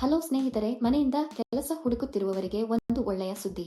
Hello ಸ್ನೇಹಿತರೆ, ಮನೆಯಿಂದ ಕೆಲಸ ಹುಡುಕುತ್ತಿರುವವರಿಗೆ ಒಂದು ಒಳ್ಳೆಯ ಸುದ್ದಿ.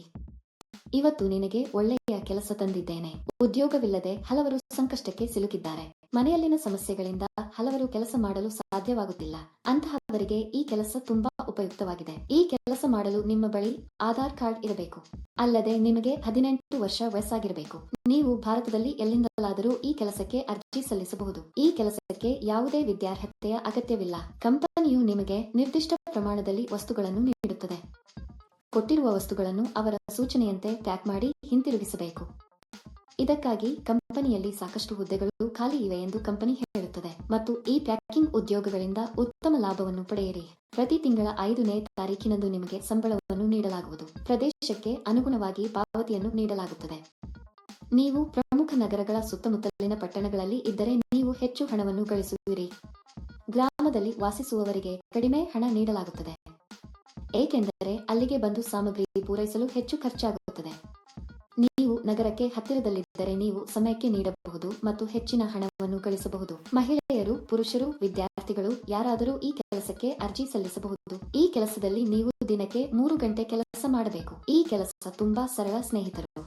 ಇವತ್ತು ನಿನಗೆ ಒಳ್ಳೆಯ ಕೆಲಸ ತಂದಿದ್ದೇನೆ. ಉದ್ಯೋಗವಿಲ್ಲದೆ ಹಲವರು ಸಂಕಷ್ಟಕ್ಕೆ ಸಿಲುಕಿದ್ದಾರೆ. ಮನೆಯಲ್ಲಿನ ಸಮಸ್ಯೆಗಳಿಂದ ಹಲವರು ಕೆಲಸ ಮಾಡಲು ಸಾಧ್ಯವಾಗುತ್ತಿಲ್ಲ. ಅಂತಹವರಿಗೆ ಈ ಕೆಲಸ ತುಂಬಾ ಉಪಯುಕ್ತವಾಗಿದೆ. ಈ ಕೆಲಸ ಮಾಡಲು ನಿಮ್ಮ ಬಳಿ ಆಧಾರ್ ಕಾರ್ಡ್ ಇರಬೇಕು. ಅಲ್ಲದೆ ನಿಮಗೆ ಹದಿನೆಂಟು ವರ್ಷ ವಯಸ್ಸಾಗಿರಬೇಕು. ನೀವು ಭಾರತದಲ್ಲಿ ಎಲ್ಲಿಂದಲಾದರೂ ಈ ಕೆಲಸಕ್ಕೆ ಅರ್ಜಿ ಸಲ್ಲಿಸಬಹುದು. ಈ ಕೆಲಸಕ್ಕೆ ಯಾವುದೇ ವಿದ್ಯಾರ್ಹತೆಯ ಅಗತ್ಯವಿಲ್ಲ. ಕಂಪನಿಯು ನಿಮಗೆ ನಿರ್ದಿಷ್ಟ ಪ್ರಮಾಣದಲ್ಲಿ ವಸ್ತುಗಳನ್ನು ನೀಡುತ್ತದೆ. ಕೊಟ್ಟಿರುವ ವಸ್ತುಗಳನ್ನು ಅವರ ಸೂಚನೆಯಂತೆ ಪ್ಯಾಕ್ ಮಾಡಿ ಹಿಂತಿರುಗಿಸಬೇಕು. ಇದಕ್ಕಾಗಿ ಕಂಪನಿಯಲ್ಲಿ ಸಾಕಷ್ಟು ಹುದ್ದೆಗಳು ಖಾಲಿ ಇವೆ ಎಂದು ಕಂಪನಿ ಹೇಳುತ್ತದೆ ಮತ್ತು ಈ ಪ್ಯಾಕಿಂಗ್ ಉದ್ಯೋಗಗಳಿಂದ ಉತ್ತಮ ಲಾಭವನ್ನು ಪಡೆಯಿರಿ. ಪ್ರತಿ ತಿಂಗಳ ಐದನೇ ತಾರೀಕಿನಂದು ನಿಮಗೆ ಸಂಬಳವನ್ನು ನೀಡಲಾಗುವುದು. ಪ್ರದೇಶಕ್ಕೆ ಅನುಗುಣವಾಗಿ ಪಾವತಿಯನ್ನು ನೀಡಲಾಗುತ್ತದೆ. ನೀವು ಪ್ರಮುಖ ನಗರಗಳ ಸುತ್ತಮುತ್ತಲಿನ ಪಟ್ಟಣಗಳಲ್ಲಿ ಇದ್ದರೆ ನೀವು ಹೆಚ್ಚು ಹಣವನ್ನು ಗಳಿಸುವಿರಿ. ಗ್ರಾಮದಲ್ಲಿ ವಾಸಿಸುವವರಿಗೆ ಕಡಿಮೆ ಹಣ ನೀಡಲಾಗುತ್ತದೆ. ಏಕೆಂದರೆ ಅಲ್ಲಿಗೆ ಬಂದು ಸಾಮಗ್ರಿ ಪೂರೈಸಲು ಹೆಚ್ಚು ಖರ್ಚಾಗುತ್ತದೆ. ನೀವು ನಗರಕ್ಕೆ ಹತ್ತಿರದಲ್ಲಿದ್ದರೆ ನೀವು ಸಮಯಕ್ಕೆ ನೀಡಬಹುದು ಮತ್ತು ಹೆಚ್ಚಿನ ಹಣವನ್ನು ಗಳಿಸಬಹುದು ಮಹಿಳೆಯರು, ಪುರುಷರು, ವಿದ್ಯಾರ್ಥಿಗಳು ಯಾರಾದರೂ ಈ ಕೆಲಸಕ್ಕೆ ಅರ್ಜಿ ಸಲ್ಲಿಸಬಹುದು. ಈ ಕೆಲಸದಲ್ಲಿ ನೀವು ದಿನಕ್ಕೆ ಮೂರು ಗಂಟೆ ಕೆಲಸ ಮಾಡಬೇಕು. ಈ ಕೆಲಸ ತುಂಬಾ ಸರಳ ಸ್ನೇಹಿತರು.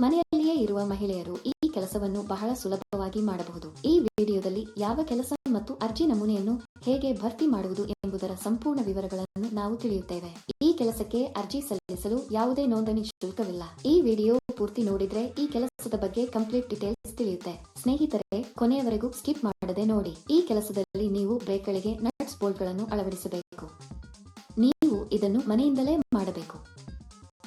ಮನೆಯಲ್ಲಿಯೇ ಇರುವ ಮಹಿಳೆಯರು ಈ ಕೆಲಸವನ್ನು ಬಹಳ ಸುಲಭವಾಗಿ ಮಾಡಬಹುದು. ಈ ವಿಡಿಯೋದಲ್ಲಿ ಯಾವ ಕೆಲಸ ಮತ್ತು ಅರ್ಜಿ ನಮೂನೆಯನ್ನು ಹೇಗೆ ಭರ್ತಿ ಮಾಡುವುದು ಎಂಬುದರ ಸಂಪೂರ್ಣ ವಿವರಗಳನ್ನು ನಾವು ತಿಳಿಯುತ್ತೇವೆ. ಈ ಕೆಲಸಕ್ಕೆ ಅರ್ಜಿ ಸಲ್ಲಿಸಲು ಯಾವುದೇ ನೋಂದಣಿ ಶುಲ್ಕವಿಲ್ಲ. ಈ ವಿಡಿಯೋ ಪೂರ್ತಿ ನೋಡಿದ್ರೆ ಈ ಕೆಲಸದ ಬಗ್ಗೆ ಕಂಪ್ಲೀಟ್ ಡೀಟೇಲ್ಸ್ ತಿಳಿಯುತ್ತೆ. ಸ್ನೇಹಿತರೆ, ಕೊನೆಯವರೆಗೂ ಸ್ಕಿಪ್ ಮಾಡದೆ ನೋಡಿ. ಈ ಕೆಲಸದಲ್ಲಿ ನೀವು ಬ್ರೇಕ್ಗಳಿಗೆ ನಟ್ಸ್ ಬೋಲ್ಟ್ಗಳನ್ನು ಅಳವಡಿಸಬೇಕು. ನೀವು ಇದನ್ನು ಮನೆಯಿಂದಲೇ ಮಾಡಬೇಕು.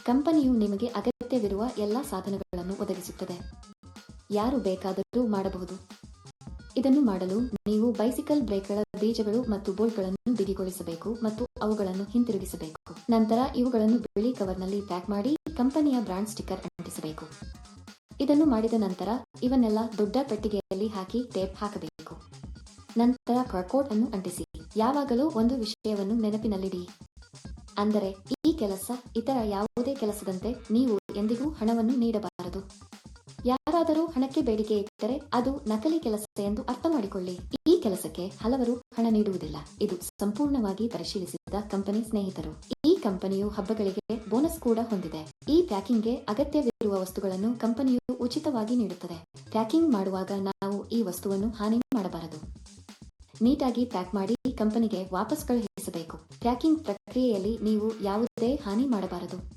ಕಂಪನಿಯು ನಿಮಗೆ ಅಗತ್ಯವಿರುವ ಎಲ್ಲಾ ಸಾಧನಗಳನ್ನು ಒದಗಿಸುತ್ತದೆ. ಯಾರು ಬೇಕಾದರೂ ಮಾಡಬಹುದು. ಇದನ್ನು ಮಾಡಲು ನೀವು ಬೈಸಿಕಲ್ ಬ್ರೇಕ್ಗಳ ಬೀಜಗಳು ಮತ್ತು ಬೋಲ್ಟ್ಗಳನ್ನು ಬಿಗಿಗೊಳಿಸಬೇಕು ಮತ್ತು ಅವುಗಳನ್ನು ಹಿಂತಿರುಗಿಸಬೇಕು. ನಂತರ ಇವುಗಳನ್ನು ಬಿಳಿ ಕವರ್ನಲ್ಲಿ ಪ್ಯಾಕ್ ಮಾಡಿ ಕಂಪನಿಯ ಬ್ರಾಂಡ್ ಸ್ಟಿಕ್ಕರ್ ಅಂಟಿಸಬೇಕು. ಇದನ್ನು ಮಾಡಿದ ನಂತರ ಇವನ್ನೆಲ್ಲ ದೊಡ್ಡ ಪೆಟ್ಟಿಗೆಯಲ್ಲಿ ಹಾಕಿ ಟೇಪ್ ಹಾಕಬೇಕು. ನಂತರ ಕರ್ಕೋಟ್ ಅನ್ನು ಅಂಟಿಸಿ. ಯಾವಾಗಲೂ ಒಂದು ವಿಷಯವನ್ನು ನೆನಪಿನಲ್ಲಿಡಿ. ಅಂದರೆ ಈ ಕೆಲಸ ಇತರ ಯಾವುದೇ ಕೆಲಸದಂತೆ ನೀವು ಎಂದಿಗೂ ಹಣವನ್ನು ನೀಡಬಾರದು. ಯಾರಾದರೂ ಹಣಕ್ಕೆ ಬೇಡಿಕೆ ಇಟ್ಟರೆ ಅದು ನಕಲಿ ಕೆಲಸ ಎಂದು ಅರ್ಥ ಮಾಡಿಕೊಳ್ಳಿ ಈ ಕೆಲಸಕ್ಕೆ ಹಲವರು ಹಣ ನೀಡುವುದಿಲ್ಲ. ಇದು ಸಂಪೂರ್ಣವಾಗಿ ಪರಿಶೀಲಿಸಿದ ಕಂಪನಿ ಸ್ನೇಹಿತರು. ಈ ಕಂಪನಿಯು ಹಬ್ಬಗಳಿಗೆ ಬೋನಸ್ ಕೂಡ ಹೊಂದಿದೆ. ಈ ಪ್ಯಾಕಿಂಗ್ಗೆ ಅಗತ್ಯವಿರುವ ವಸ್ತುಗಳನ್ನು ಕಂಪನಿಯು ಉಚಿತವಾಗಿ ನೀಡುತ್ತದೆ. ಪ್ಯಾಕಿಂಗ್ ಮಾಡುವಾಗ ನಾವು ಈ ವಸ್ತುವನ್ನು ಹಾನಿ ಮಾಡಬಾರದು. ನೀಟಾಗಿ ಪ್ಯಾಕ್ ಮಾಡಿ ಕಂಪನಿಗೆ ವಾಪಸ್ ಕಳುಹಿಸಬೇಕು. ಪ್ಯಾಕಿಂಗ್ ಪ್ರಕ್ರಿಯೆಯಲ್ಲಿ ನೀವು ಯಾವುದೇ ಹಾನಿ ಮಾಡಬಾರದು.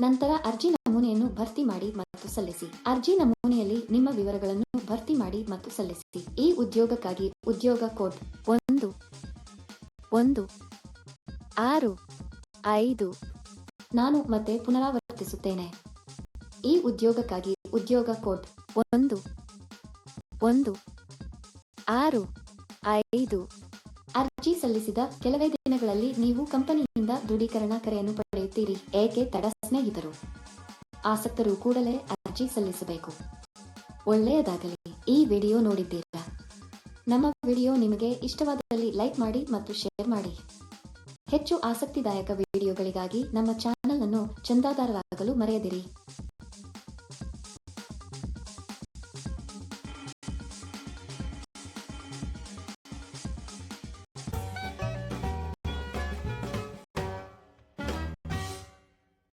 ನಂತರ ಅರ್ಜಿ ನಮೂನೆಯನ್ನು ಭರ್ತಿ ಮಾಡಿ ಮತ್ತು ಸಲ್ಲಿಸಿ. ಅರ್ಜಿ ನಮೂನೆಯಲ್ಲಿ ನಿಮ್ಮ ವಿವರಗಳನ್ನು ಭರ್ತಿ ಮಾಡಿ ಮತ್ತು ಸಲ್ಲಿಸಿ. ಈ ಉದ್ಯೋಗಕ್ಕಾಗಿ ಉದ್ಯೋಗ ಕೋಡ್ ಒಂದು ಒಂದು, ಆರು, ಐದು, ನಾನು ಮತ್ತೆ ಪುನರಾವರ್ತಿಸುತ್ತೇನೆ. ಈ ಉದ್ಯೋಗಕ್ಕಾಗಿ ಉದ್ಯೋಗ ಕೋಡ್ ಒಂದು ಒಂದು, ಆರು, ಐದು. ಅರ್ಜಿ ಸಲ್ಲಿಸಿದ ಕೆಲವೇ ದಿನಗಳಲ್ಲಿ ನೀವು ಕಂಪನಿಯಿಂದ ದೃಢೀಕರಣ ಕರೆಯನ್ನು ಪಡೆಯುತ್ತೀರಿ. ಏಕೆ ತಡ ಸ್ನೇಹಿತರು, ಆಸಕ್ತರು ಕೂಡಲೇ ಅರ್ಜಿ ಸಲ್ಲಿಸಬೇಕು. ಒಳ್ಳೆಯದಾಗಲಿ, ಈ ವಿಡಿಯೋ ನೋಡಿದ್ದೀರಾ? ನಮ್ಮ ವಿಡಿಯೋ ನಿಮಗೆ ಇಷ್ಟವಾದಲ್ಲಿ ಲೈಕ್ ಮಾಡಿ ಮತ್ತು ಶೇರ್ ಮಾಡಿ. ಹೆಚ್ಚು ಆಸಕ್ತಿದಾಯಕ ವಿಡಿಯೋಗಳಿಗಾಗಿ ನಮ್ಮ ಚಾನೆಲ್ ಅನ್ನು ಚಂದಾದಾರರಾಗಲು ಮರೆಯದಿರಿ.